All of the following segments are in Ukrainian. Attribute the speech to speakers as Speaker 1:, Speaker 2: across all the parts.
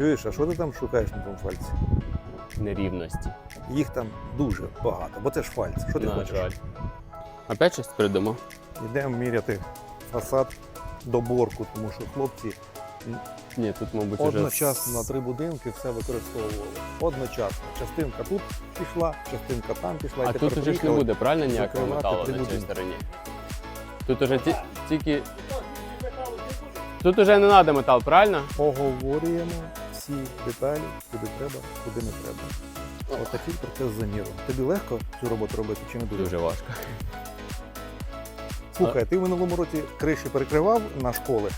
Speaker 1: Чуєш, а що ти там шукаєш на тому фальці?
Speaker 2: Нерівності.
Speaker 1: Їх там дуже багато, бо це ж фальц. Що ти
Speaker 2: На
Speaker 1: хочеш?
Speaker 2: жаль. Опять щось придумав?
Speaker 1: Йдемо міряти фасад доборку, тому що хлопці
Speaker 2: Ні, тут, мабуть,
Speaker 1: одночасно на три будинки все використовували. Одночасно. Частинка тут пішла, частинка там пішла.
Speaker 2: А тут уже ж не
Speaker 1: приїхали.
Speaker 2: буде, правильно, ніякого
Speaker 1: закривати
Speaker 2: металу
Speaker 1: три
Speaker 2: на цій
Speaker 1: будинки.
Speaker 2: стороні. Тут уже ті, тільки. Тут уже не треба метал, правильно?
Speaker 1: Поговорюємо всі деталі, куди треба, куди не треба. Отакий процес заміру. Тобі легко цю роботу робити чи не дуже?
Speaker 2: Дуже важко.
Speaker 1: Слухай, ти в минулому році криші перекривав на школи.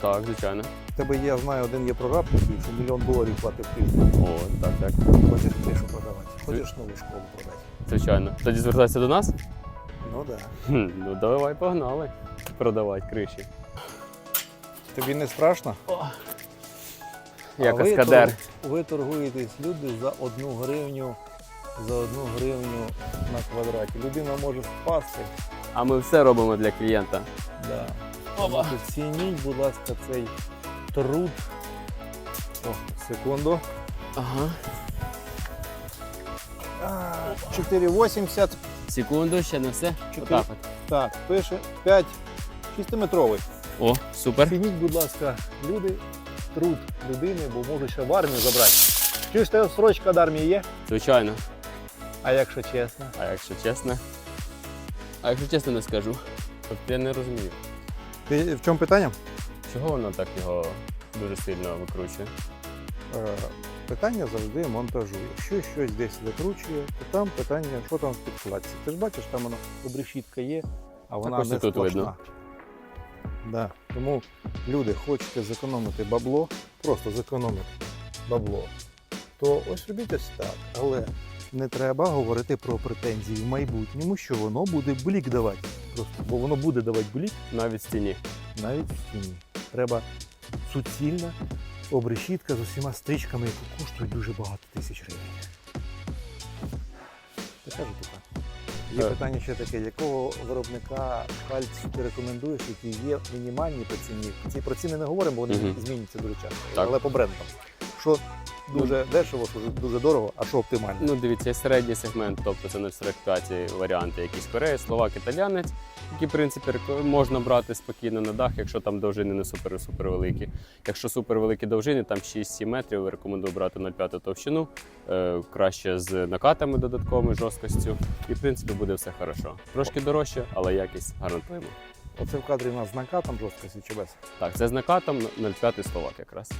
Speaker 2: Так, звичайно.
Speaker 1: В тебе є, я знаю, один є прораб, такий, що мільйон доларів платив тиждень.
Speaker 2: О, так, так.
Speaker 1: Хочеш кришу продавати, хочеш нову школу продати.
Speaker 2: Звичайно. Тоді звертайся до нас?
Speaker 1: Ну так.
Speaker 2: Хм, ну давай погнали. Продавати криші.
Speaker 1: Тобі не страшно?
Speaker 2: Як
Speaker 1: А ви Ви торгуєтесь люди за одну гривню, за одну гривню на квадраті. Людина може впасти.
Speaker 2: А ми все робимо для клієнта.
Speaker 1: Да. Тому що Цініть, будь ласка, цей труд. О, секунду.
Speaker 2: Ага.
Speaker 1: 4,80.
Speaker 2: Секунду, ще не все.
Speaker 1: Чотири.
Speaker 2: Отак от.
Speaker 1: Так, пише 5 6-метровий.
Speaker 2: О, супер.
Speaker 1: Цініть, будь ласка, люди, труд людини, бо можуть ще в армію забрати. Чуєш, тебе строчка від армії є?
Speaker 2: Звичайно.
Speaker 1: А якщо чесно?
Speaker 2: А якщо чесно? А якщо чесно не скажу. Тобто я не розумію,
Speaker 1: Ти, в чому питання?
Speaker 2: чого воно так його дуже сильно викручує.
Speaker 1: Е, питання завжди монтажу. Якщо щось десь закручує, то там питання, що там в підкладці. Ти ж бачиш, там воно обрешітка є, а вона
Speaker 2: і
Speaker 1: не
Speaker 2: тут
Speaker 1: сплошна.
Speaker 2: видно.
Speaker 1: Да. Тому люди, хочете зекономити бабло, просто зекономити бабло, то ось робіть ось так. Але не треба говорити про претензії в майбутньому, що воно буде блік давати. Просто, бо воно буде давати блік
Speaker 2: Навіть в стіні. навіть
Speaker 1: в стіні. Треба суцільна обрешітка з усіма стрічками, яка коштує дуже багато тисяч гривень. Така штука. Є питання ще таке, якого виробника пальців ти рекомендуєш, які є мінімальні по ціні. Ці про ціни не говоримо, бо вони
Speaker 2: Мгм.
Speaker 1: змінюються дуже часто.
Speaker 2: Так.
Speaker 1: Але по брендам. Що дуже дешево, що дуже дорого, а що оптимально.
Speaker 2: Ну, дивіться, є середній сегмент, тобто це 045 варіанти, якісь Корея, Словак, італянець, які, в принципі, можна брати спокійно на дах, якщо там довжини не супер-супер великі. Якщо супер великі довжини, там 6-7 метрів, рекомендую брати 0,5 товщину, е, краще з накатами додатковими жорсткістю. І, в принципі, буде все хорошо. Трошки дорожче, але якість гарантуємо.
Speaker 1: Оце в кадрі у нас з накатом жорсткості чи без.
Speaker 2: Так, це з накатом 0,5 Словак якраз.